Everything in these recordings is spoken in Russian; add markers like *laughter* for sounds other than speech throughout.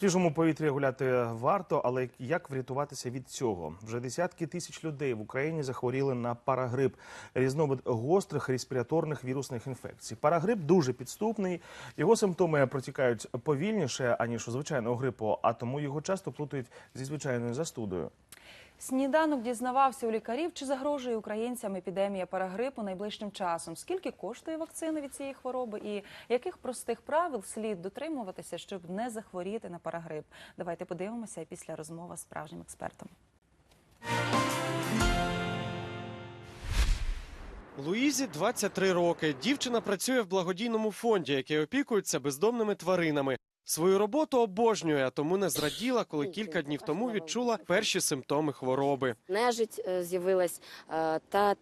Свіжому повітрі гуляти варто, але як врятуватися від цього? Вже десятки тисяч людей в Україні захворіли на парагрип, різновид гострих респіраторних вірусних інфекцій. Парагрип дуже підступний. Його симптоми протікають повільніше аніж у звичайного грипу, а тому його часто плутають зі звичайною застудою. Сніданок дізнавався у лікарів, чи загрожує українцям епідемія парагрипу найближчим часом. Скільки коштує вакцина від цієї хвороби, і яких простих правил слід дотримуватися, щоб не захворіти на парагрип? Давайте подивимося після розмови з справжнім експертом. Луїзі 23 роки. Дівчина працює в благодійному фонді, який опікується бездомними тваринами. Свою роботу обожнює, тому не зраділа, коли кілька днів тому відчула перші симптоми хвороби. нежить е, з'явилась е, та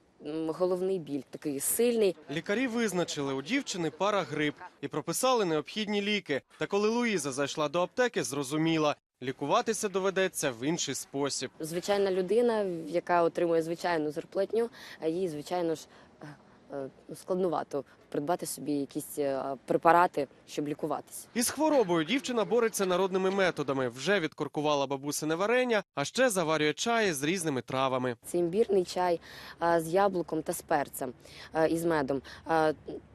головний біль такий сильний. Лікарі визначили у дівчини парагрип і прописали необхідні ліки. Та коли Луїза зайшла до аптеки, зрозуміла, лікуватися доведеться в інший спосіб. Звичайна людина, яка отримує звичайну зарплатню, їй, звичайно ж, е, складнувато придбати собі якісь е, препарати, щоб лікуватися. Із хворобою дівчина бореться народними методами. Вже відкоркувала бабусине варення, а ще заварює чаї з різними травами. Це імбірний чай е, з яблуком та з перцем із і з медом.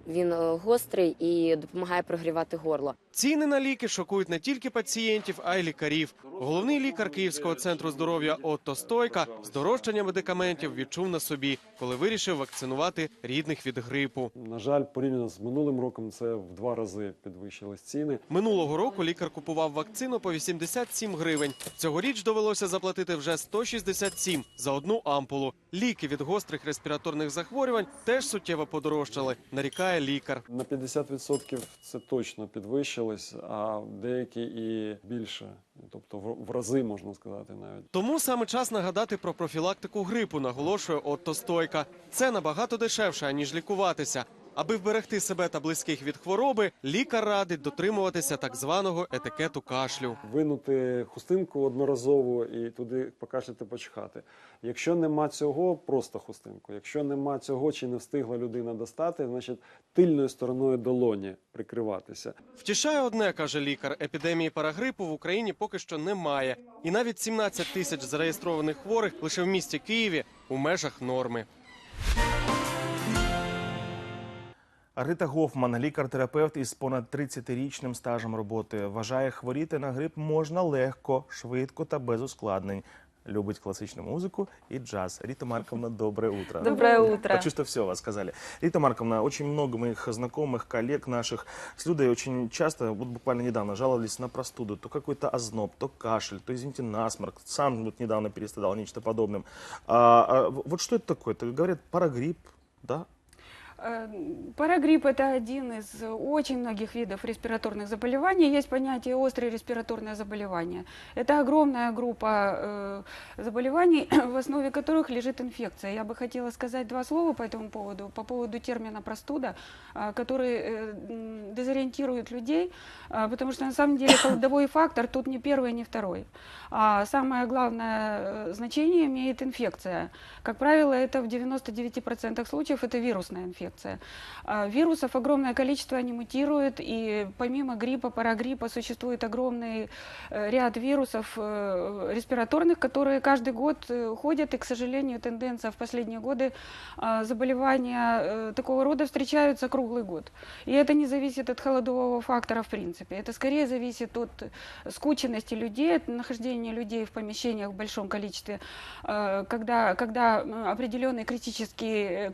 Він е, гострий і допомагає прогрівати горло. Ціни на ліки шокують не тільки пацієнтів, а й лікарів. Головний лікар Київського центру здоров'я Отто Стойка здорожчання медикаментів відчув на собі, коли вирішив вакцинувати рідних від грипу. На жаль, порівняно з минулим роком це в два рази підвищились ціни. Минулого року лікар купував вакцину по 87 гривень. Цьогоріч довелося заплатити вже 167 за одну ампулу. Ліки від гострих респіраторних захворювань теж суттєво подорожчали, нарікає лікар. На 50% це точно підвищилось, а деякі і більше, тобто в в рази можна сказати навіть. Тому саме час нагадати про профілактику грипу, наголошує Отто Стойка. Це набагато дешевше, аніж лікуватися. Аби вберегти себе та близьких від хвороби, лікар радить дотримуватися так званого етикету кашлю. Винути хустинку одноразово і туди покашляти, почхати. Якщо нема цього, просто хустинку. Якщо нема цього чи не встигла людина достати, значить тильною стороною долоні прикриватися. Втішає одне, каже лікар, епідемії парагрипу в Україні поки що немає. І навіть 17 тисяч зареєстрованих хворих лише в місті Києві у межах норми. Рита Гофман, лікар-терапевт із понад 30-річним стажем роботи, вважає, хворіти на грип можна легко, швидко та без ускладнень. Любить классичную музыку и джаз. Рита Марковна, доброе утро. Доброе утро. Хочу, что все о вас сказали. Рита Марковна, очень много моих знакомых, коллег наших с Людой очень часто, вот буквально недавно, жаловались на простуду. То какой-то озноб, то кашель, то, извините, насморк. Сам вот недавно перестрадал нечто подобным. А, а вот что это такое? Это, говорят, парагрипп, да? Э, Парагрипп – это один из очень многих видов респираторных заболеваний. Есть понятие острое респираторное заболевание. Это огромная группа э, заболеваний, *clears throat* в основе которых лежит инфекция. Я бы хотела сказать два слова по этому поводу, по поводу термина простуда, э, который э, дезориентирует людей, потому что на самом деле холодовой фактор тут не первый, не второй. А самое главное значение имеет инфекция. Как правило, это в 99% случаев это вирусная инфекция. А Вирусов огромное количество, они мутируют, и помимо гриппа, парагриппа существует огромный э, ряд вирусов э, респираторных, которые каждый год э, ходят, и, к сожалению, тенденция в последние годы а, заболевания такого рода встречаются круглый год. И это не зависит от холодового фактора в принципе, это скорее зависит от скученности людей, от нахождения людей в помещениях в большом количестве, э, когда, когда определенное критическое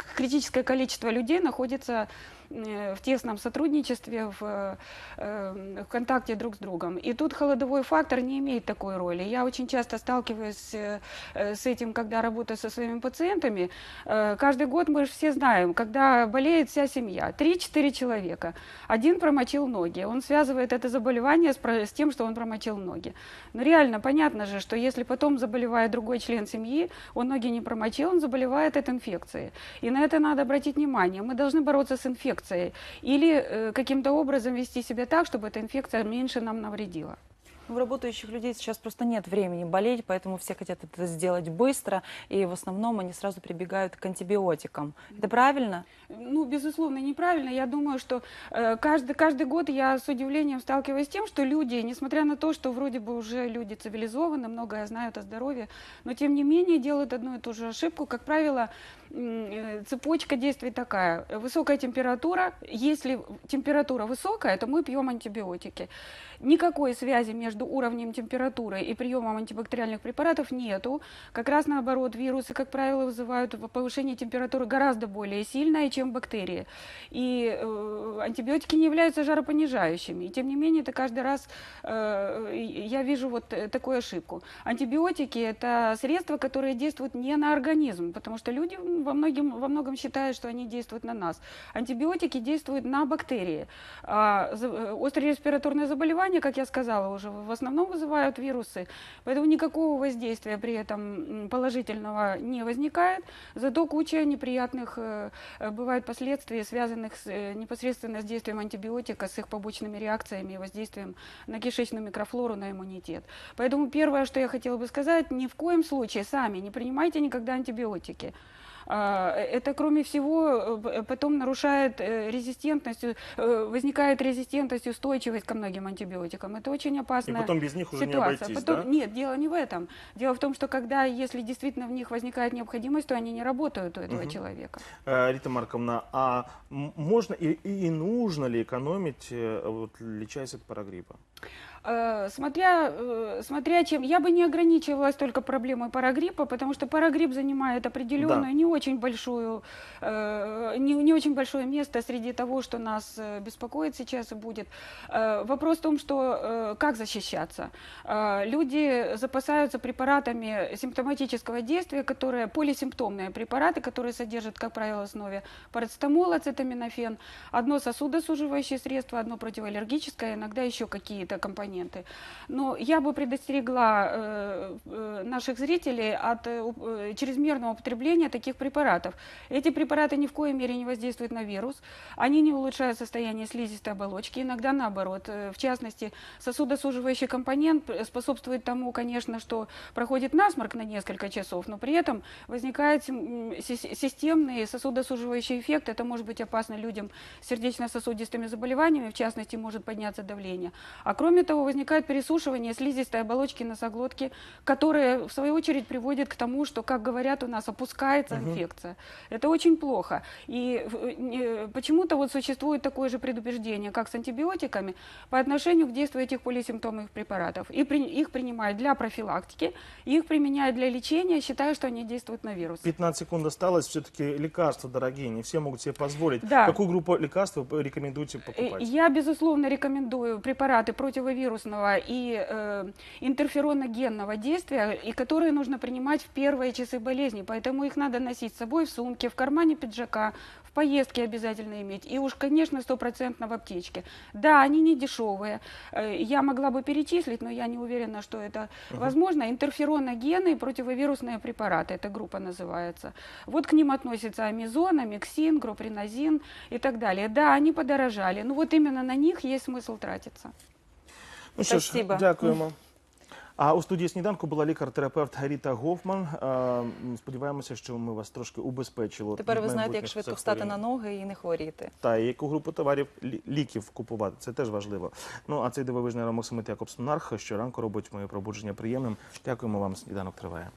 количество людей находится э, в тесном сотрудничестве, в, э, э, в контакте друг с другом. И тут холодовой фактор не имеет такой роли. Я очень часто сталкиваюсь э, э, с этим, когда работаю со своими пациентами. Э, Каждый год мы же все знаем, когда болеет вся семья, 3-4 человека. Один промочил ноги, он связывает это заболевание с, тем, что он промочил ноги. Но реально понятно же, что если потом заболевает другой член семьи, он ноги не промочил, он заболевает от инфекции. И на это надо обратить внимание. Мы должны бороться с инфекцией или э, каким-то образом вести себя так, чтобы эта инфекция меньше нам навредила. У работающих людей сейчас просто нет времени болеть, поэтому все хотят это сделать быстро, и в основном они сразу прибегают к антибиотикам. Это правильно? Ну, безусловно, неправильно. Я думаю, что э, каждый, каждый год я с удивлением сталкиваюсь с тем, что люди, несмотря на то, что вроде бы уже люди цивилизованы, многое знают о здоровье, но тем не менее делают одну и ту же ошибку. Как правило, цепочка действий такая. Высокая температура. Если температура высокая, то мы пьем антибиотики. Никакой связи между уровнем температуры и приемом антибактериальных препаратов нету. Как раз наоборот, вирусы, как правило, вызывают повышение температуры гораздо более сильное, чем бактерии. И э, антибиотики не являются жаропонижающими. И тем не менее, это каждый раз э, я вижу вот э, такую ошибку. Антибиотики – это средства, которые действуют не на организм, потому что люди во, многим, во многом считают, что они действуют на нас. Антибиотики действуют на бактерии. А, за- э, острые респираторные заболевания, как я сказала уже, в основном вызывают вирусы, поэтому никакого воздействия при этом положительного не возникает, зато куча неприятных э, э, бывает последствий, связанных с, э, непосредственно с действием антибиотика, с их побочными реакциями и воздействием на кишечную микрофлору, на иммунитет. Поэтому первое, что я хотела бы сказать, ни в коем случае сами не принимайте никогда антибиотики. А, Это, кроме всего, э, п- потом нарушает э, резистентность, э, возникает резистентность, устойчивость ко многим антибиотикам. Это очень И опасная потом без них уже не ситуация. обойтись, Потом- да? Нет, дело не в этом. Дело в том, что когда, если действительно в них возникает необходимость, то они не работают у этого Мгм. человека. Э, Рита Марковна, а можно и, и нужно ли экономить, э, вот, лечась от парагриппа? Э, Смотря, э, смотря чем, я бы не ограничивалась только проблемой парагриппа, потому что парагрипп занимает определенную, Да. не очень большую, э, не, не очень большое место среди того, что нас беспокоит сейчас и будет. Вопрос в том, что как защищаться. Люди запасаются препаратами симптоматического действия, которые полисимптомные препараты, которые содержат, как правило, в основе парацетамол, ацетаминофен, одно сосудосуживающее средство, одно противоаллергическое, иногда еще какие-то компоненты. Но я бы предостерегла э, э, наших зрителей от э, чрезмерного употребления таких препаратов. Эти препараты ни в коей мере не воздействуют на вирус, они не улучшают состояние слизистой оболочки, иногда наоборот. В частности, сосудосуживающий компонент способствует тому, конечно, что проходит насморк на несколько часов, но при этом возникает системный сосудосуживающий эффект. Это может быть опасно людям с сердечно-сосудистыми заболеваниями, в частности, может подняться давление. А кроме того, возникает пересушивание слизистой оболочки носоглотки, которое, в свою очередь, приводит к тому, что, как говорят у нас, опускается инфекция. Это очень плохо. И э, почему-то вот существует такое же предубеждение, как с антибиотиками, по отношению к действию этих полисимптомных препаратов. И при- их принимают для профилактики, их применяют для лечения, считая, что они действуют на вирус. 15 секунд осталось, все-таки лекарства дорогие, не все могут себе позволить. Да. Какую группу лекарств вы рекомендуете Э, покупать? Я, безусловно, рекомендую препараты противовирусного и э, интерфероногенного действия, и которые нужно принимать в первые часы болезни. Поэтому их надо носить с собой в сумке, в кармане пиджака, в поездке обязательно иметь. И уж, конечно, стопроцентно в аптечке. Да, они не дешевые. Э, Я могла бы перечислить, но я не уверена, что это возможно. Интерфероногены и противовирусные препараты, эта группа называется. Вот к ним относятся амизон, амиксин, гропринозин и так далее. Да, они подорожали. Ну вот именно на них есть смысл тратиться. Ну що ж, дякуємо. А у студії сніданку була лікар-терапевт Гаріта Гофман. Е, Сподіваємося, що ми вас трошки убезпечили. Тепер від ви знаєте, як майбутніх швидко встати на ноги і не хворіти. Та і яку групу товарів лі- ліків купувати. Це теж важливо. Ну а цей дивовижний Ромок Семет Якобс Монарх щоранку робить моє пробудження приємним. Дякуємо вам. Сніданок триває.